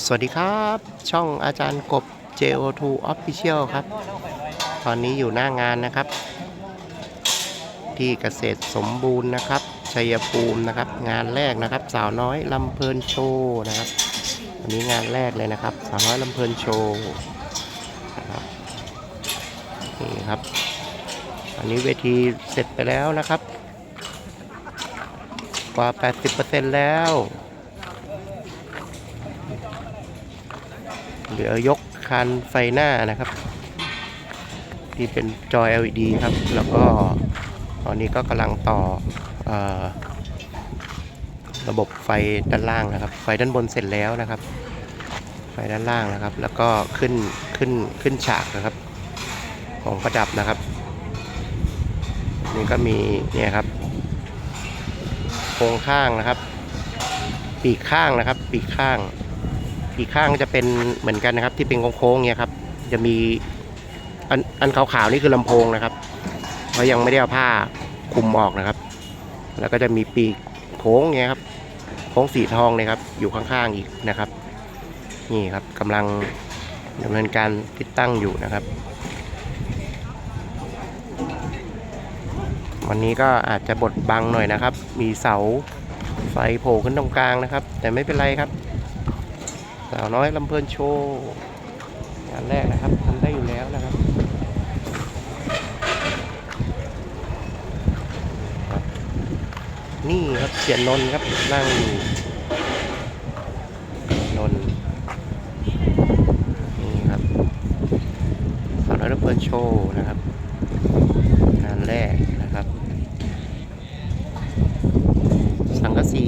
สวัสดีครับ ช่องอาจารย์กบ JO2 Official ครับ ตอนนี้อยู่หน้างานนะครับ ที่เกษตรสมบูรณ์นะครับชัยภูมินะครับ งานแรกนะครับสาวน้อยลำเพลินโชว์นะครับวันนี้งานแรกเลยนะครับ สาวน้อยลำเพลินโชว์นะครับนี่ครับ อันนี้เวทีเสร็จไปแล้วนะครับ กว่า 80%แล้ว เหลือยกคันไฟหน้านะครับที่เป็นจอ LED ครับ แล้วก็ตอนนี้ก็กำลังต่อเออระบบไฟด้านล่างนะครับ ไฟด้านบนเสร็จแล้วนะครับ ไฟด้านล่างนะครับ แล้วก็ขึ้นขึ้นขึ้นฉากนะครับ ของประดับนะครับ นี่ก็มีเนี่ยครับโครงข้างนะครับ ปีกข้างนะครับ ปีกข้าง อีกข้างจะเป็นเหมือนกันนะครับ ที่เป็นโค้งๆเนี่ยครับ จะมีอันอันขาวๆนี่คือลำโพงนะครับเพรายังไม่ได้เอาผ้าคลุมออกนะครับ แล้วก็จะมีปีกโค้งเนี่ยครับโค้งสีทองเลยครับ อยู่ข้างๆอีกนะครับ นี่ครับกำลังดำเนินการติดตั้งอยู่นะครับ วันนี้ก็อาจจะบดบังหน่อยนะครับ มีเสาไฟโผล่ขึ้นตรงกลางนะครับ แต่ไม่เป็นไรครับ สาวน้อยลำเพลินโชว์งานแรกนะครับทำได้อยู่แล้วนะครับนี่ครับเสียนนนท์ครับนั่งอยู่นนท์นี่ครับสาวน้อยลำเพลินโชว์นะครับงานแรกนะครับ สังกะสี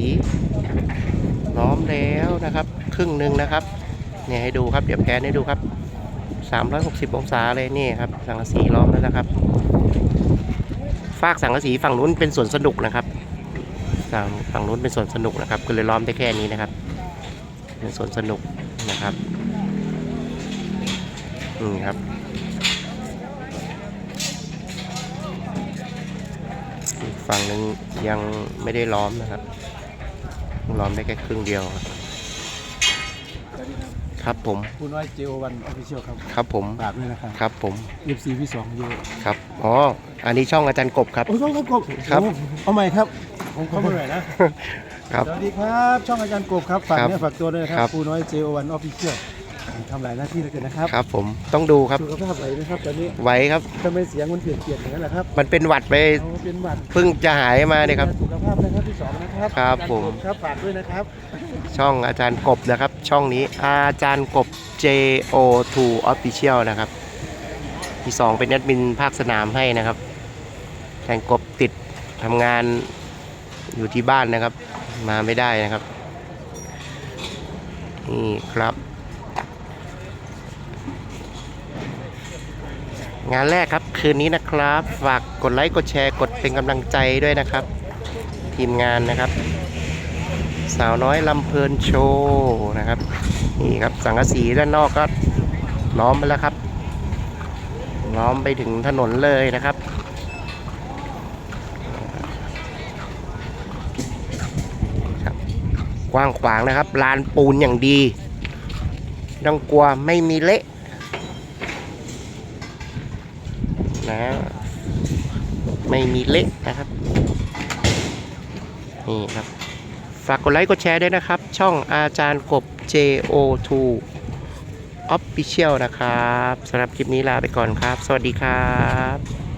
ล้อมแล้วนะครับ ครึ่งหนึ่งนะครับเนี่ยให้ดูครับเดี๋ยวแพนให้ดูครับ 360 องศาเลยนี่ครับสังกะสีล้อมแล้วนะครับฟากสังกะสีฝั่งนู้นเป็นสวนสนุกนะครับฝั่งฝั่งนู้นเป็นสวนสนุกนะครับก็เลยล้อมได้แค่นี้นะครับ เป็นสวนสนุกนะครับนี่ครับฝั่งหนึ่งยังไม่ได้ล้อมนะครับล้อมได้แค่ครึ่งเดียวครับ ครับผมคุณน้อยเจโอวันออฟฟิเชียลครับครับผมฝากด้วยนะครับครับผมเอฟซีพี่สองเยอะครับอ๋ออันนี้ช่องอาจารย์กบครับโอ้ยครับกบครับโอ้เอาใหม่ครับผมเข้ามาหน่อยนะครับสวัสดีครับ ช่องอาจารย์กบครับฝากครับเนื้อฝากตัวด้วยนะคครัรับบครูน้อยเจโอวันออฟฟิเชียล ทำหลายหน้าที่เหลยกันนะครับครับ ผมต้องดูครับสุขภาพไหวไหมครับตอนนี้ไว้ครับ ทำไมเสียงมันเปลี่ยนเปลี่ยนๆอย่างนั้นล่ะครับมันเป็นหวัดไปเอาเป็นหวัดเพิ่งจะหายมาเนี่ยครับ สุขภาพนะครับที่สองนะครับครับอาจาย์ผมกครับฝากด้วยนะครับ ช่องอาจารย์กบนะครับ ช่องนี้อาจารย์กบ JO2 Official นะครับที่สองเป็นแอดมินภาคสนามให้นะครับอาจารย์กบติดทำงานอยู่ที่บ้านนะครับ มาไม่ได้นะครับ นี่ครับ งานแรกครับคืนนี้นะครับ ฝากกดไลค์กดแชร์กดเป็นกำลังใจด้วยนะครับ ทีมงานนะครับ สาวน้อยลำเพลินโชว์นะครับนี่ครับสังกะสีด้านนอกก็ล้อมไปแล้วครับล้อมไปถึงถนนเลยนะครับกว้างขวางนะครับลานปูนอย่างดี ต้องกลัวไม่มีเละ นะไม่มีเละนะครับนี่ครับฝากกดไลค์กดแชร์ด้วยนะครับ ช่องอาจารย์กบ JO2 Official นะครับสำหรับคลิปนี้ลาไปก่อนครับ สวัสดีครับ